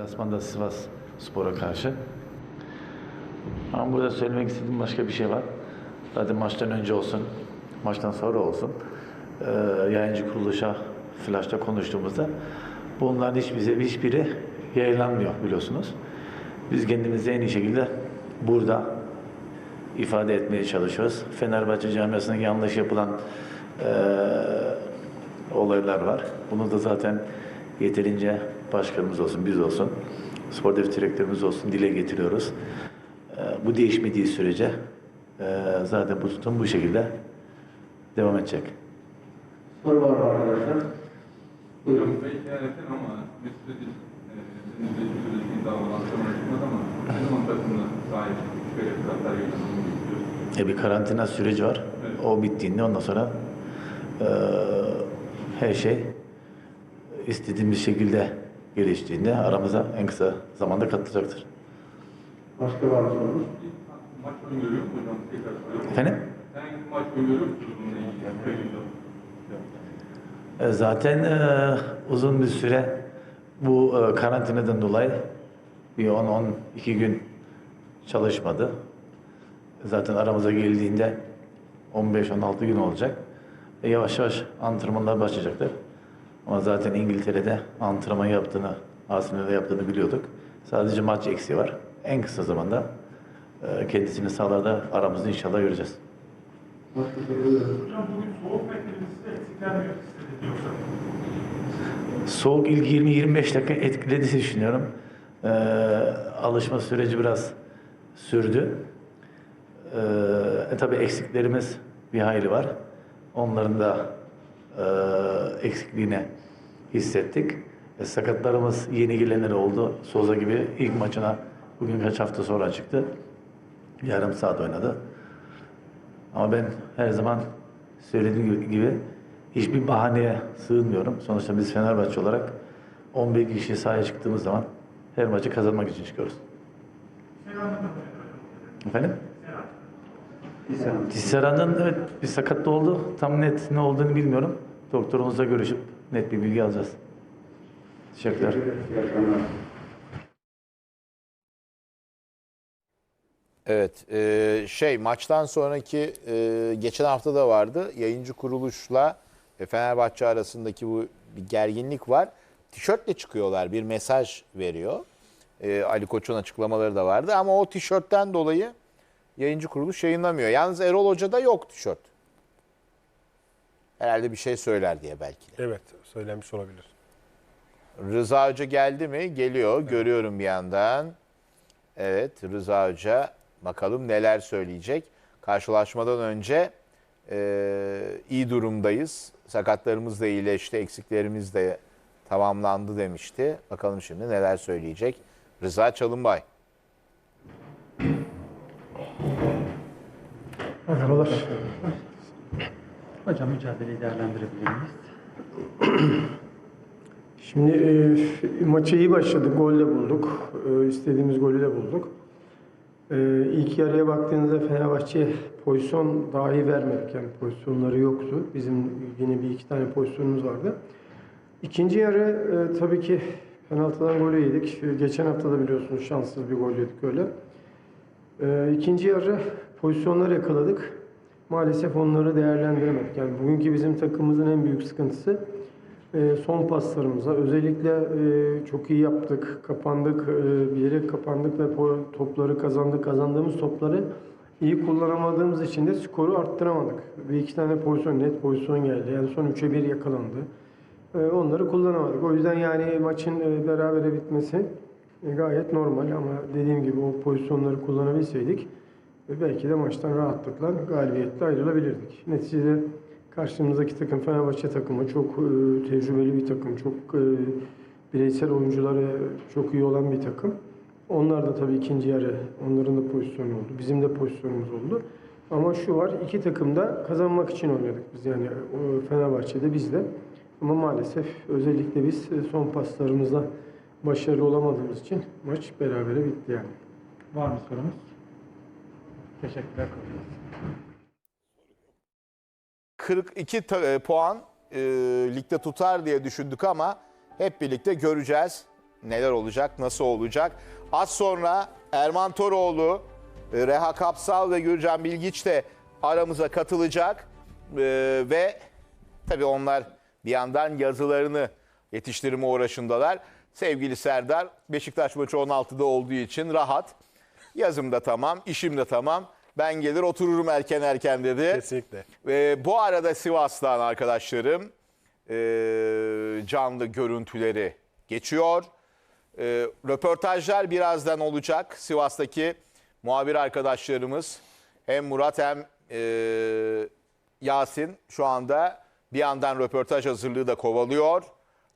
Deplasmanda Sivas Spor'a karşı. Ama burada söylemek istediğim başka bir şey var. Zaten maçtan önce olsun, maçtan sonra olsun. eee, yayıncı kuruluşa flash'ta konuştuğumuzda bunların hiçbir, hiçbiri yayınlanmıyor biliyorsunuz. Biz kendimizi en iyi şekilde burada ifade etmeye çalışıyoruz. Fenerbahçe camiasında yanlış yapılan eee, olaylar var. Bunu da zaten yeterince başkanımız olsun, biz olsun, sportif direktörümüz olsun dile getiriyoruz. Eee, bu değişmediği sürece eee, zaten bu tutum bu şekilde devam edecek. Soru var mı arkadaşlar? Buyurun. Hocam belki erken ama Mesut Özil e, bir? E bir karantina süreci var. Evet. O bittiğinde ondan sonra eee, her şey istediğimiz şekilde geliştiğinde aramıza en kısa zamanda katılacaktır. Başka var mı sorunuz? Maç öngörüyor mu hocam? Tekrar soruyorum. Efendim? Herhangi bir maç öngörüyor musunuz bununla ilgili? E, Zaten e, uzun bir süre bu e, karantinadan dolayı bir 10-12 gün çalışmadı. Zaten aramıza geldiğinde 15-16 gün olacak. E, yavaş yavaş antrenmanlar başlayacaktır. Ama zaten İngiltere'de antrenman yaptığını, Arsenal'de yaptığını biliyorduk. Sadece maç eksiği var. En kısa zamanda e, kendisini sahalarda aramızda inşallah göreceğiz. Bugün soğuk ilk 20-25 dakika etkilediğini düşünüyorum. Ee, alışma süreci biraz sürdü. Ee, e, tabii eksiklerimiz bir hayli var. Onların da e, eksikliğini hissettik. E, sakatlarımız yeni gelenler oldu. Soza gibi ilk maçına bugün kaç hafta sonra çıktı. Yarım saat oynadı. Ama ben her zaman söylediğim gibi hiçbir bahaneye sığınmıyorum. Sonuçta biz Fenerbahçe olarak 11 kişi sahaya çıktığımız zaman her maçı kazanmak için çıkıyoruz. Efendim? Tisserand'ın evet bir sakatlığı oldu. Tam net ne olduğunu bilmiyorum. Doktorumuzla görüşüp net bir bilgi alacağız. Teşekkürler. Evet, e, şey maçtan sonraki e, geçen hafta da vardı. Yayıncı kuruluşla e, Fenerbahçe arasındaki bu bir gerginlik var. Tişörtle çıkıyorlar, bir mesaj veriyor. E, Ali Koç'un açıklamaları da vardı ama o tişörtten dolayı yayıncı kuruluş yayınlamıyor. Yalnız Erol Hoca'da yok tişört. Herhalde bir şey söyler diye belki de. Evet, söylenmiş olabilir. Rıza Hoca geldi mi? Geliyor. Görüyorum bir yandan. Evet Rıza Hoca bakalım neler söyleyecek. Karşılaşmadan önce e, iyi durumdayız. Sakatlarımız da iyileşti. Eksiklerimiz de tamamlandı demişti. Bakalım şimdi neler söyleyecek. Rıza Çalınbay. Merhabalar. Hocam mücadeleyi değerlendirebilir miyiz? Şimdi e, maça iyi başladık, gol de bulduk. E, istediğimiz golü de bulduk. E, ilk yarıya baktığınızda Fenerbahçe pozisyon dahi vermedik. Yani pozisyonları yoktu. Bizim yine bir iki tane pozisyonumuz vardı. İkinci yarı e, tabii ki penaltıdan golü yedik. E, geçen hafta da biliyorsunuz şanssız bir gol yedik öyle. E, ikinci yarı pozisyonlar yakaladık. Maalesef onları değerlendiremedik. Yani bugünkü bizim takımımızın en büyük sıkıntısı e, son paslarımıza. Özellikle e, çok iyi yaptık, kapandık, e, bilerek kapandık ve topları kazandık. Kazandığımız topları iyi kullanamadığımız için de skoru arttıramadık. Bir iki tane pozisyon, net pozisyon geldi. Yani son 3'e 1 yakalandı. Onları kullanamadık. O yüzden yani maçın e, berabere bitmesi gayet normal ama dediğim gibi o pozisyonları kullanabilseydik e, belki de maçtan rahatlıkla galibiyetle ayrılabilirdik. Neticede karşımızdaki takım Fenerbahçe takımı çok e, tecrübeli bir takım, çok e, bireysel oyuncuları çok iyi olan bir takım. Onlar da tabii ikinci yarı onların da pozisyonu oldu. Bizim de pozisyonumuz oldu. Ama şu var iki takım da kazanmak için oynadık biz yani o Fenerbahçe'de biz de. Ama maalesef özellikle biz e, son paslarımızda başarılı olamadığımız için maç berabere bitti yani. Var mı sorunuz? Teşekkürler. 42 ta- e, puan e, ligde tutar diye düşündük ama hep birlikte göreceğiz. neler olacak, nasıl olacak? Az sonra Erman Toroğlu, e, Reha Kapsal ve Gürcan Bilgiç de aramıza katılacak. E, ve tabii onlar bir yandan yazılarını yetiştirme uğraşındalar. Sevgili Serdar, Beşiktaş maçı 16'da olduğu için rahat. Yazım da tamam, işim de tamam. Ben gelir otururum erken erken dedi. Kesinlikle. Ve bu arada Sivas'tan arkadaşlarım e, canlı görüntüleri geçiyor. E, röportajlar birazdan olacak. Sivas'taki muhabir arkadaşlarımız hem Murat hem e, Yasin şu anda bir yandan röportaj hazırlığı da kovalıyor.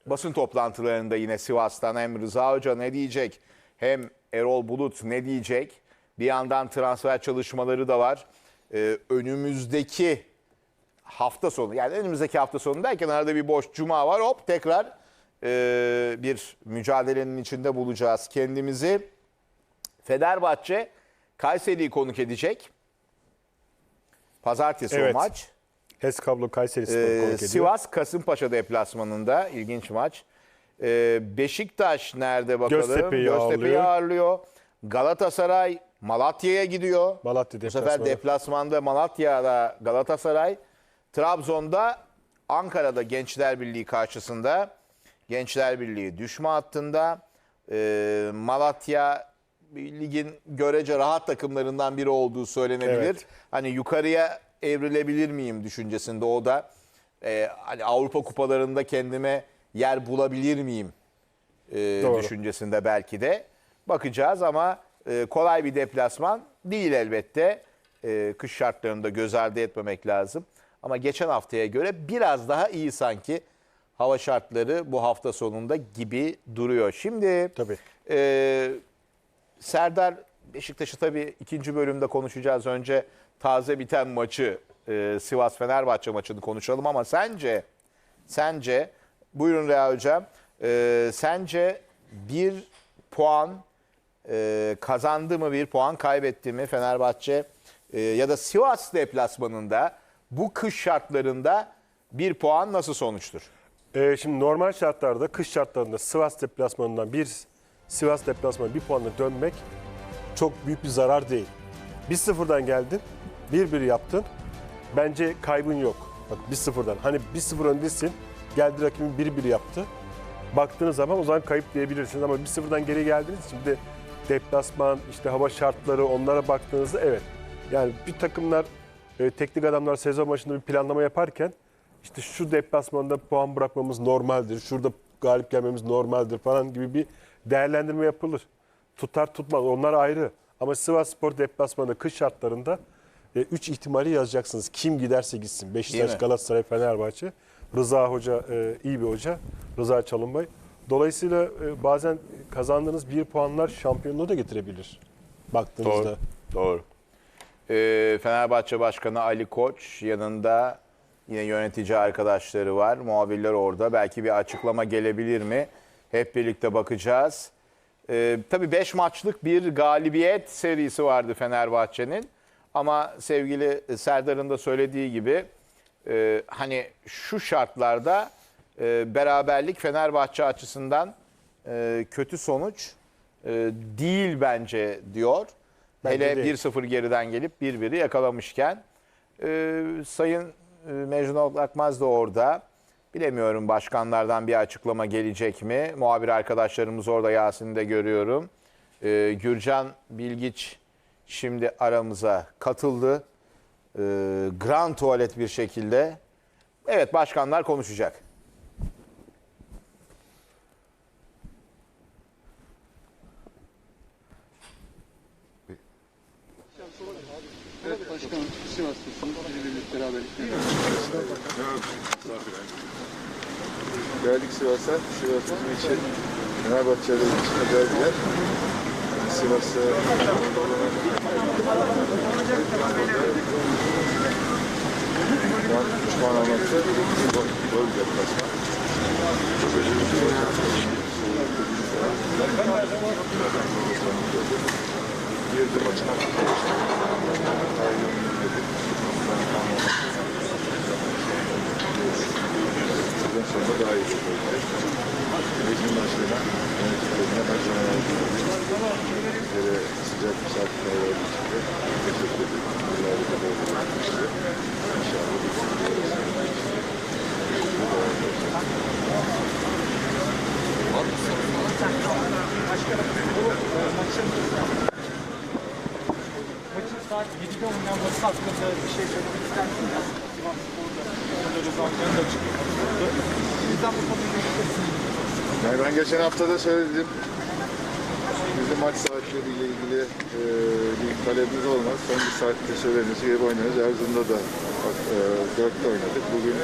Basın toplantılarında yine Sivas'tan hem Rıza Hoca ne diyecek hem Erol Bulut ne diyecek. Bir yandan transfer çalışmaları da var. E, önümüzdeki hafta sonu yani önümüzdeki hafta sonu derken arada bir boş cuma var hop tekrar e, bir mücadelenin içinde bulacağız kendimizi. Fenerbahçe Kayseri'yi konuk edecek. Pazartesi Evet. o maç. HES Kablo Kayseri Spor Ee, konuk ediyor. Sivas Kasımpaşa deplasmanında ilginç maç. Ee, Beşiktaş nerede bakalım? Göztepe'yi Göztepe'yi ağırlıyor. ağırlıyor. Galatasaray Malatya'ya gidiyor. Malatya Bu sefer deplasmanı. deplasmanda Malatya'da Galatasaray. Trabzon'da Ankara'da Gençler Birliği karşısında. Gençler Birliği düşme hattında. Ee, Malatya ligin görece rahat takımlarından biri olduğu söylenebilir. Evet. Hani yukarıya evrilebilir miyim düşüncesinde o da. Ee, hani Avrupa kupalarında kendime yer bulabilir miyim e, Doğru. düşüncesinde belki de. Bakacağız ama e, kolay bir deplasman değil elbette. E, kış şartlarında göz ardı etmemek lazım. Ama geçen haftaya göre biraz daha iyi sanki hava şartları bu hafta sonunda gibi duruyor. Şimdi Tabii. e, Serdar Beşiktaş'ı tabii ikinci bölümde konuşacağız. Önce taze biten maçı e, Sivas Fenerbahçe maçını konuşalım ama sence sence buyurun Reha Hocam e, sence bir puan e, kazandı mı bir puan kaybetti mi Fenerbahçe E, ya da Sivas deplasmanında bu kış şartlarında bir puan nasıl sonuçtur? Ee, şimdi normal şartlarda, kış şartlarında Sivas deplasmanından bir Sivas deplasmanı bir puanla dönmek çok büyük bir zarar değil. 1-0'dan geldin, 1-1 yaptın. Bence kaybın yok. Bak 1-0'dan. Hani 1-0 öndesin, geldi rakibin 1-1 yaptı. Baktığınız zaman o zaman kayıp diyebilirsiniz ama 1-0'dan geri geldiğiniz için bir de deplasman, işte hava şartları onlara baktığınızda evet. Yani bir takımlar, e, teknik adamlar sezon başında bir planlama yaparken işte şu deplasmanda puan bırakmamız normaldir, şurada galip gelmemiz normaldir falan gibi bir değerlendirme yapılır. Tutar tutmaz onlar ayrı. Ama Sivas Spor deplasmanında kış şartlarında 3 ihtimali yazacaksınız. Kim giderse gitsin. Beşiktaş? Galatasaray, Fenerbahçe. Rıza Hoca e, iyi bir hoca. Rıza Çalınbay. Dolayısıyla e, bazen kazandığınız bir puanlar şampiyonluğu da getirebilir. Baktığınızda. Doğru. Ee, Fenerbahçe Başkanı Ali Koç yanında yine yönetici arkadaşları var. Muhabirler orada. Belki bir açıklama gelebilir mi? Hep birlikte bakacağız. Ee, tabii 5 maçlık bir galibiyet serisi vardı Fenerbahçe'nin. Ama sevgili Serdar'ın da söylediği gibi e, hani şu şartlarda e, beraberlik Fenerbahçe açısından e, kötü sonuç e, değil bence diyor. Bence Hele değil. 1-0 geriden gelip 1-1'i yakalamışken. E, Sayın e, Mecnun Akmaz da orada. Bilemiyorum başkanlardan bir açıklama gelecek mi? Muhabir arkadaşlarımız orada Yasin'i de görüyorum. E, Gürcan Bilgiç şimdi aramıza katıldı. E, grand tuvalet bir şekilde. Evet başkanlar konuşacak. Evet başkanım Sivas'tasınız. Birlik beraberlik. Geldik Sivas'a. Sivas bizim için Fenerbahçe'de için özel bir yer. Sivas'a şu an 3 puan almakta zor, zor bir deplasman. Girdi maçın hakkında işte. Ayrılığını dinledik. sezon sonunda daha iyi olacak. Bizim başkanı yöneticilerine ben sana Bizlere sıcak misafirler verdiği için de teşekkür ederim. Bunları da böyle yapmıştı. İnşallah bu Maçın saat 7'de oynanması hakkında bir şey söylemek ister misiniz? Da bu Yani ben geçen hafta da söyledim. Bizim maç saatleriyle ilgili e, bir talebimiz olmaz. Son bir saatte söylediğiniz gibi oynarız. Erzurum'da da e, 4'te oynadık. Bugün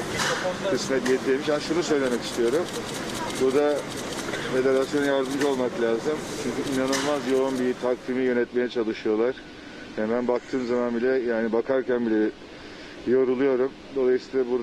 kısmet 7'deymiş. Yani şunu söylemek istiyorum. Burada federasyona yardımcı olmak lazım. Çünkü inanılmaz yoğun bir takvimi yönetmeye çalışıyorlar. Hemen baktığım zaman bile yani bakarken bile yoruluyorum. Dolayısıyla burada